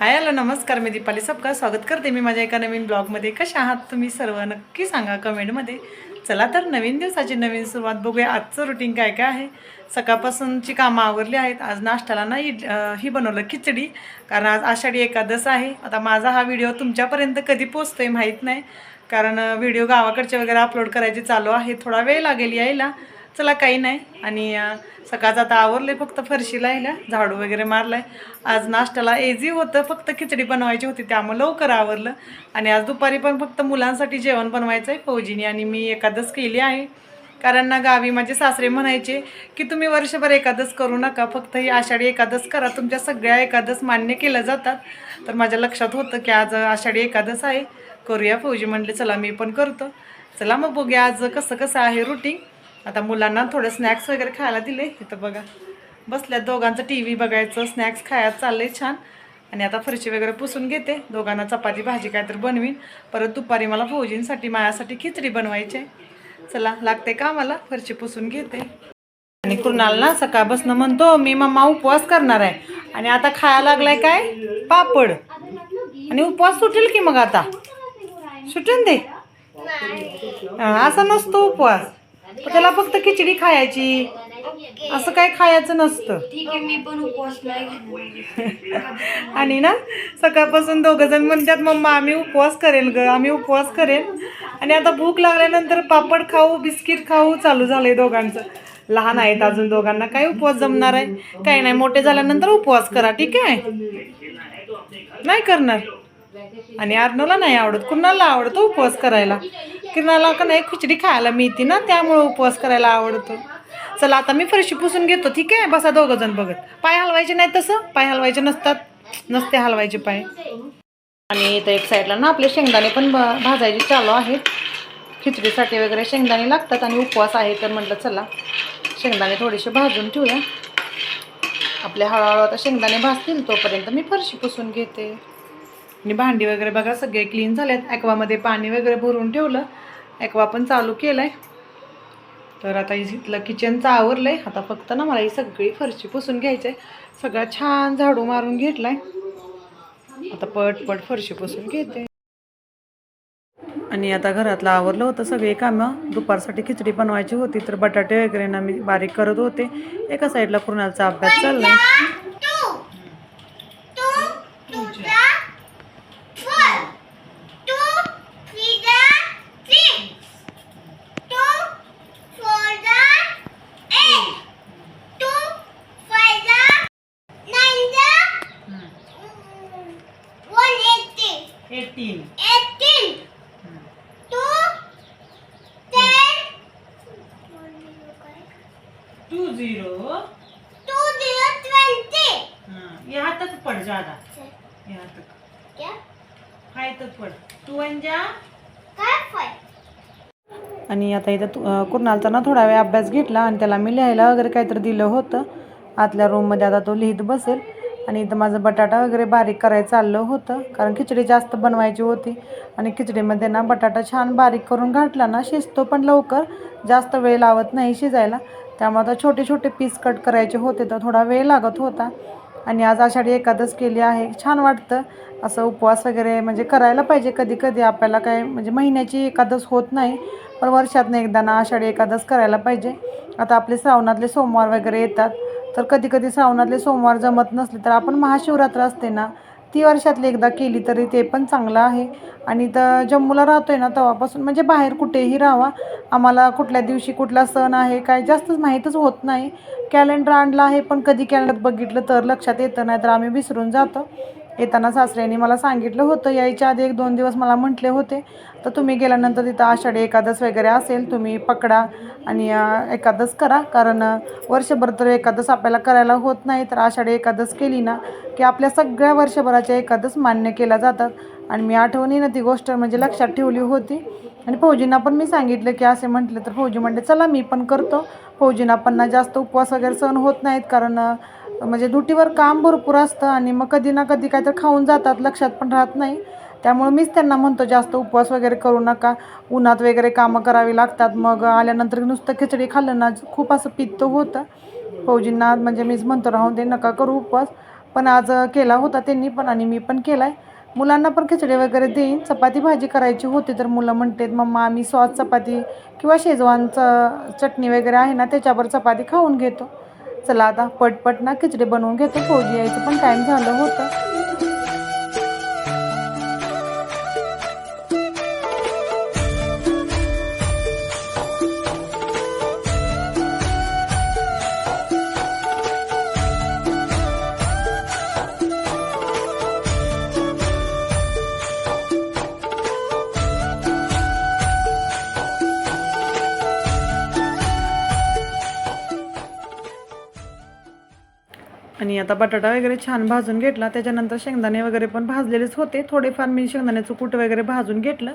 Hi hello नमस्कार मी दीपाली सबका स्वागत करते मी माझ्या एका नवीन ब्लॉगमध्ये. कशा आहात तुम्ही सर्व? नक्की सांगा कमेंटमध्ये. चला तर नवीन दिवसाची नवीन सुरुवात बघूया. आजचं रुटीन काय काय आहे? सकाळपासूनची कामं आवरली आहेत. आज नाश्त्याला ना इड ही बनवलं खिचडी. कारण आज आषाढी एकादश आहे. आता माझा हा व्हिडिओ तुमच्यापर्यंत कधी पोचतो आहे माहीत नाही. कारण व्हिडिओ गावाकडचे वगैरे अपलोड करायचे चालू आहे. थोडा वेळ लागेल यायला. चला काही नाही. आणि सकाळचं आता आवरले फक्त फरशीला यायला झाडू वगैरे मारलाय. आज नाश्त्याला एजी होतं फक्त खिचडी बनवायची होती त्यामुळे लवकर आवरलं. आणि आज दुपारी पण फक्त मुलांसाठी जेवण बनवायचं आहे फौजीने आणि मी एकादस केली आहे. कारण ना गावी माझे सासरे म्हणायचे की तुम्ही वर्षभर एकादश करू नका फक्त ही आषाढी एकादश करा. तुमच्या सगळ्या एकादश मान्य केल्या जातात. तर माझ्या लक्षात होतं की आज आषाढी एकादश आहे. करूया फौजी म्हणले चला मी पण करतो. चला मग बघूया आज कसं कसं आहे रुटीन आता मुलांना थोडं स्नॅक्स वगैरे खायला दिले इथं बघा. बसल्या दोघांचं टी व्ही बघायचं स्नॅक्स खायला चाललंय छान. आणि आता फरशी वगैरे पुसून घेते. दोघांना चपाती भाजी काय तर बनवीन. परत दुपारी मला फौजींसाठी माझ्यासाठी खिचडी बनवायची आहे. चला लागते का मला फरशी पुसून घेते. आणि कुणाल ना सकाळपासून म्हणतो मी मम्मा उपवास करणार आहे. आणि आता खायला लागलाय काय? पापड. आणि उपवास सुटेल की मग आता? सुटून दे. असा नसतो उपवास. त्याला फक्त खिचडी खायची. असं काय खायचं नसतं. ठीक आहे मी पण उपवास नाही आणि ना सकाळपासून दोघं जण म्हणतात मम्मा आम्ही उपवास करेल ग आम्ही उपवास करेल. आणि आता भूक लागल्यानंतर पापड खाऊ बिस्किट खाऊ चालू झालंय दोघांचं. लहान आहेत अजून दोघांना काय उपवास जमणार आहे? काही नाही मोठे झाल्यानंतर उपवास करा ठीक आहे? नाही करणार. आणि अर्नोला नाही आवडत कुणाला आवडतो उपवास करायला? किरणाला का नाही खिचडी खायला मिळते ना त्यामुळं उपवास करायला आवडतो. चला आता मी फरशी पुसून घेतो ठीक आहे? बसा दोघं जण बघत. पाय हलवायचे नाही तसं? पाय हलवायचे नसतात. नसते हलवायचे पाय. आणि इथं एक साईडला ना आपले शेंगदाणे पण भ- भाजायचे चालू आहेत. खिचडीसाठी वगैरे शेंगदाणे लागतात आणि उपवास आहे तर म्हटलं चला शेंगदाणे थोडेसे भाजून ठेवूया. आपले हळूहळू आता शेंगदाणे भाजतील तोपर्यंत मी फरशी पुसून घेते. आणि भांडी वगैरे बघा सगळे क्लीन झालेत. ॲक्वामध्ये पाणी वगैरे भरून ठेवलं. ॲक्वा पण चालू केलं आहे तर आता इथलं किचनचं आवरलं आहे आता फक्त ना मला ही सगळी फरशी पुसून घ्यायची आहे सगळा छान झाडू मारून घेतला आहे आता पट पट फरशी पुसून घेते. आणि आता घरातलं आवरलं होतं सगळे कामं. दुपारसाठी खिचडी बनवायची होती तर बटाटे वगैरे ना मी बारीक करत होते. एका साईडला कुणालचा अभ्यास चाललाय. आहे टू झिरो. यहाँ तक पड़ ज्यादा यहाँ तक हाय तक पड़. टू वन जा आणि आता इथं कुर्नालचा ना थोडा वेळ अभ्यास घेतला आणि त्याला मी लिहायला वगैरे काहीतरी दिलं होतं. आतल्या रूममध्ये आता तो लिहित बसेल. आणि इथं माझं बटाटा वगैरे बारीक करायचं चाललं होतं कारण खिचडी जास्त बनवायची होती. आणि खिचडीमध्ये ना बटाटा छान बारीक करून घातला ना शिजतो पण लवकर. जास्त वेळ लावत नाही शिजायला. त्यामुळे आता छोटे छोटे पीस कट करायचे होते तर थोडा वेळ लागत होता. आणि आज आषाढी एकादस केली आहे. छान वाटतं. असं उपवास वगैरे म्हणजे करायला पाहिजे. कधी कधी आपल्याला काय म्हणजे महिन्याची एकादस होत नाही पण वर्षातनं एकदा ना आषाढी एकादस करायला पाहिजे. आता आपले श्रावणातले सोमवार वगैरे येतात. तर कधी कधी श्रावणातले सोमवार जमत नसले तर आपण महाशिवरात्र असते ना ती वर्षातली एकदा केली तरी ते पण चांगलं आहे. आणि तर जम्मूला राहतो आहे ना तेव्हापासून म्हणजे बाहेर कुठेही राहावा. आम्हाला कुठल्या दिवशी कुठला सण आहे काय जास्तच माहीतच होत नाही. कॅलेंडर आणला आहे पण कधी कॅलेंडर बघितलं तर लक्षात येतं नाही तर आम्ही विसरून जातो. येताना सासऱ्यांनी मला सांगितलं होतं यायच्या आधी एक दोन दिवस मला म्हटले होते तर तुम्ही गेल्यानंतर तिथं आषाढी एकादस वगैरे असेल तुम्ही पकडा आणि एकादस करा कारण वर्षभर तर एकादस आपल्याला करायला होत नाही तर आषाढी एकादस केली ना की आपल्या सगळ्या वर्षभराच्या एकादस मान्य केल्या जातात. आणि मी आठवणीनं ती गोष्ट म्हणजे लक्षात ठेवली होती आणि फौजींना पण मी सांगितलं की असे म्हटलं तर फौजी म्हणले चला मी पण करतो. फौजींना पण ना जास्त उपवास वगैरे सहन होत नाहीत कारण म्हणजे ड्युटीवर काम भरपूर असतं आणि मग कधी ना कधी काय तर खाऊन जातात लक्षात पण राहत नाही. त्यामुळे मीच त्यांना म्हणतो जास्त उपवास वगैरे करू नका. उन्हात वगैरे कामं करावी लागतात. मग आल्यानंतर नुसतं खिचडी खाल्लं ना खूप असं पित्त होतं. फौजींना म्हणजे मीच म्हणतो राहून दे नका करू उपवास. पण आज केला होता त्यांनी पण आणि मी पण केला आहे मुलांना पण खिचडी वगैरे देईन. चपाती भाजी करायची होती तर मुलं म्हणतात मम्मा आम्ही सॉस चपाती किंवा शेजवानचं चटणी वगैरे आहे ना त्याच्यावर चपाती खाऊन घेतो. चला आता पटपट ना खिचडी बनवून घेतो. फौजी यायचं पण टाईम झालं होतं. आणि आता बटाटा वगैरे छान भाजून घेतला. त्याच्यानंतर शेंगदाणे वगैरे पण भाजलेलेच होते. थोडेफार मी शेंगदाण्याचं कूट वगैरे भाजून घेतलं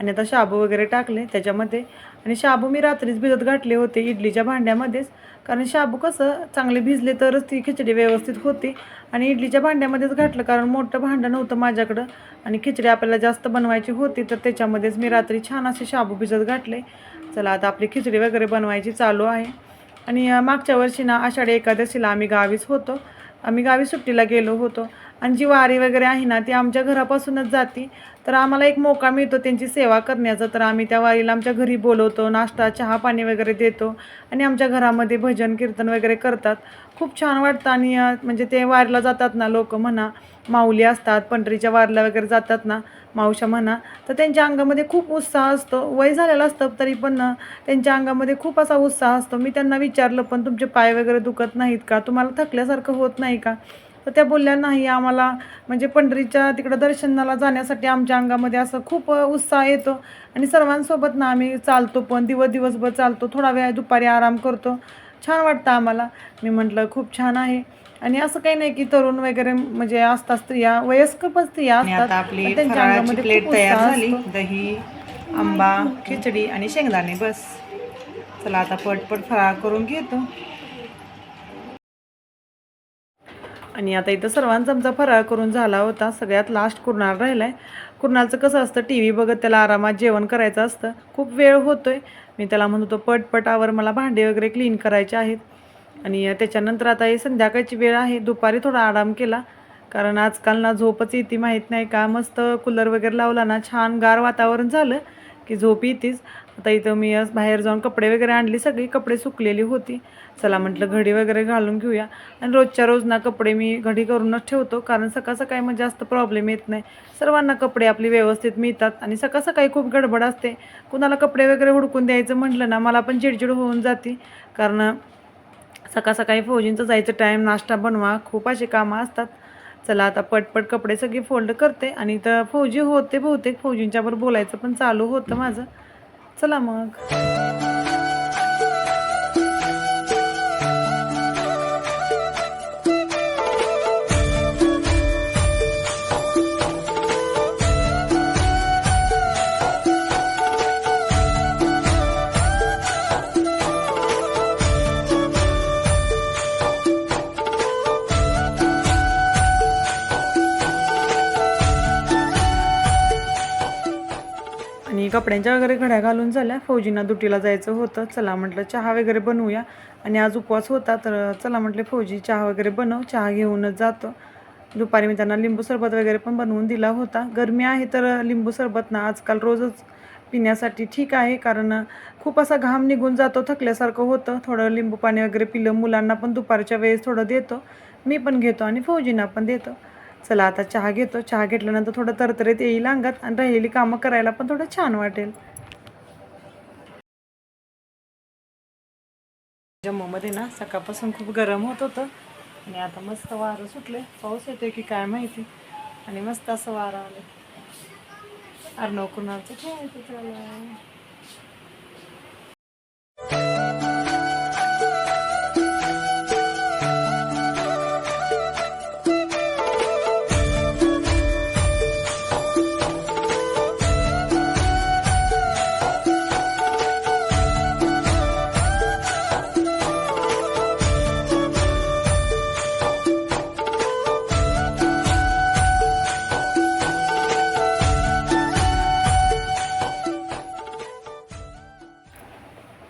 आणि आता शाबू वगैरे टाकले त्याच्यामध्ये. आणि शाबू मी रात्रीच भिजत घातले होते इडलीच्या भांड्यामध्येच. कारण शाबू कसं चांगले भिजले तरच ती खिचडी व्यवस्थित होती. आणि इडलीच्या भांड्यामध्येच घातलं कारण मोठं भांडं नव्हतं माझ्याकडं. आणि खिचडी आपल्याला जास्त बनवायची होती तर त्याच्यामध्येच मी रात्री छान असे शाबू भिजत घातले. चला आता आपली खिचडी वगैरे बनवायची चालू आहे. आणि मागच्या वर्षी ना आषाढी एकादशीला आम्ही गावीच होतो. आम्ही गावी सुट्टीला गेलो होतो. आणि जी वारी वगैरे आहे ना ती आमच्या घरापासूनच जाती. तर आम्हाला एक मोका मिळतो त्यांची सेवा करण्याचा. तर आम्ही त्या वारीला आमच्या घरी बोलवतो नाश्ता चहा पाणी वगैरे देतो आणि आमच्या घरामध्ये भजन कीर्तन वगैरे करतात. खूप छान वाटतं आणि म्हणजे ते वारीला जातात ना लोक म्हणा माऊली असतात पंढरीच्या वारीला वगैरे जातात ना मावशा म्हणा तर त्यांच्या अंगामध्ये खूप उत्साह असतो. वय झालेलं असतं तरी पण त्यांच्या अंगामध्ये खूप असा उत्साह असतो. मी त्यांना विचारलं पण तुमचे पाय वगैरे दुखत नाहीत का? तुम्हाला थकल्यासारखं होत नाही का? तर त्या बोलल्या नाही आम्हाला म्हणजे पंढरीच्या तिकडं दर्शनाला जाण्यासाठी आमच्या अंगामध्ये असं खूप उत्साह येतो आणि सर्वांसोबत ना आम्ही चालतो पण दिवस दिवसभर चालतो थोडा वेळ दुपारी आराम करतो. छान वाटतं आम्हाला. मी म्हटलं खूप छान आहे. आणि असं काही नाही की तरुण वगैरे म्हणजे असतात स्त्रिया वयस्कर पण स्त्रिया असतात आपली त्यांच्या अंगामध्ये प्लेट तयार झाली. दही आंबा खिचडी आणि शेंगदाणे बस. चला आता पटपट फराळ करून घेतो. आणि आता इथं सर्वांचा आमचा फराळ करून झाला होता. सगळ्यात लास्ट कुरणाल राहिला आहे कुरणालचं कसं असतं टी व्ही बघत त्याला आरामात जेवण करायचं असतं. खूप वेळ होतो आहे मी त्याला म्हणत होतो पटपटावर मला भांडे वगैरे क्लीन करायचे आहेत. आणि त्याच्यानंतर आता ही संध्याकाळची वेळ आहे. दुपारी थोडा आराम केला. कारण आजकाल ना झोपच येते माहीत नाही का. मस्त कूलर वगैरे लावला ना छान गार वातावरण झालं की झोप येतेच. आता इथं मी आज बाहेर जाऊन कपडे वगैरे आणली सगळी कपडे सुकलेली होती. चला म्हटलं घडी वगैरे घालून घेऊया. आणि रोजच्या रोज ना कपडे मी घडी करूनच ठेवतो कारण सकाळ सकाळी मग जास्त प्रॉब्लेम येत नाही. सर्वांना कपडे आपली व्यवस्थित मिळतात आणि सकाळ सकाळी खूप गडबड असते. कुणाला कपडे वगैरे हुडकून द्यायचं म्हटलं ना मला पण चिडचिड होऊन जाते. कारण सकाळ सकाळी फौजींचं जायचं टाईम नाश्ता बनवा खूप असे कामं असतात. चला आता पटपट कपडे सगळी फोल्ड करते आणि तर फौजी होते बहुतेक फौजींच्यावर बोलायचं पण चालू होतं माझं. चला मग. कपड्यांच्या वगैरे घड्या घालून झाल्या. फौजींना दुटीला जायचं होतं. चला म्हटलं चहा वगैरे बनवूया. आणि आज उपवास होता तर चला म्हटले फौजी चहा वगैरे बनव. चहा घेऊनच जातो. दुपारी मी त्यांना लिंबू सरबत वगैरे पण बनवून दिला होता. गरमी आहे तर लिंबू सरबत ना आजकाल रोजच पिण्यासाठी ठीक आहे. कारण खूप असा घाम निघून जातो थकल्यासारखं होतं. थोडं लिंबू पाणी वगैरे पिलं मुलांना पण दुपारच्या वेळेस थोडं देतो. मी पण घेतो आणि फौजींना पण देतो. चला आता चहा घेतो. चहा घेतल्यानंतर थोडं तरतरीत येईल अंगात आणि राहिलेली कामं करायला पण थोडं छान वाटेल. जम्मूमध्ये ना सकाळपासून खूप गरम होत होतं. आणि आता मस्त वारं सुटले पाऊस येतोय की काय माहिती. आणि मस्त असं वारं आलं अर्णव कुणाचं? खेळायचं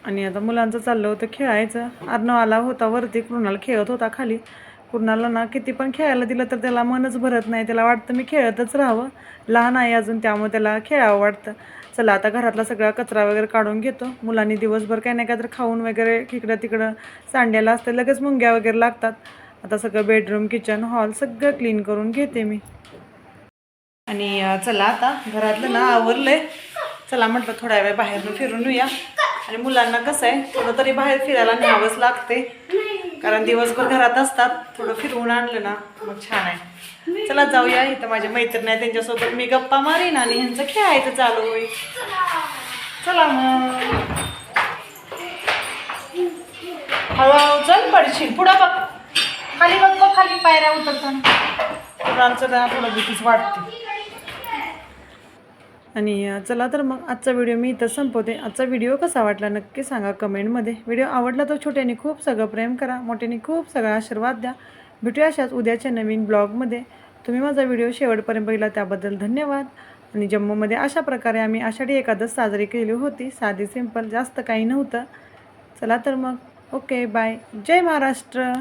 आणि आता मुलांचं चाललं होतं खेळायचं. अर्णव आला होता वरती कृणाल खेळत होता खाली. कृणाला ना किती पण खेळायला दिलं तर त्याला मनच भरत नाही. त्याला वाटतं मी खेळतच राहावं. लहान आहे अजून त्यामुळे त्याला खेळावं वाटतं. चला आता घरातला सगळा कचरा वगैरे काढून घेतो. मुलांनी दिवसभर काही नाही काय तर खाऊन वगैरे इकडं तिकडं सांड्याला असते. लगेच मुंग्या वगैरे लागतात. आता सगळं बेडरूम किचन हॉल सगळं क्लीन करून घेते मी. आणि चला आता घरातलं ना आवरलंय. चला म्हटलं थोड्या वेळ बाहेरनं फिरून येऊया. आणि मुलांना कसं आहे थोडं तरी बाहेर फिरायला न्यावंच लागते. कारण दिवसभर घरात असतात थोडं फिरवून आणलं ना मग छान आहे. चला जाऊया इथं माझ्या मैत्रीण आहे त्यांच्यासोबत मी गप्पा मारीन आणि ह्यांचं खेळायचं चालू होईल. चला मग. हळूहळू चल पडशील पुढं बघ. खाली बघ बघ खाली पायऱ्या उतरताना. मुलांचं ना थोडं भीतीच वाटते. आणि चला तर मग आजचा व्हिडिओ मी इथं संपवते. आजचा व्हिडिओ कसा वाटला नक्की सांगा कमेंटमध्ये. व्हिडिओ आवडला तर छोट्याने खूप सगळं प्रेम करा मोठ्याने खूप सगळा आशीर्वाद द्या. भेटूया अशाच उद्याच्या नवीन ब्लॉगमध्ये. तुम्ही माझा व्हिडिओ शेवटपर्यंत बघितला त्याबद्दल धन्यवाद. आणि जम्मूमध्ये अशा प्रकारे आम्ही आषाढी एकादश साजरी केली होती. साधी सिंपल जास्त काही नव्हतं. चला तर मग. Okay bye. जय महाराष्ट्र.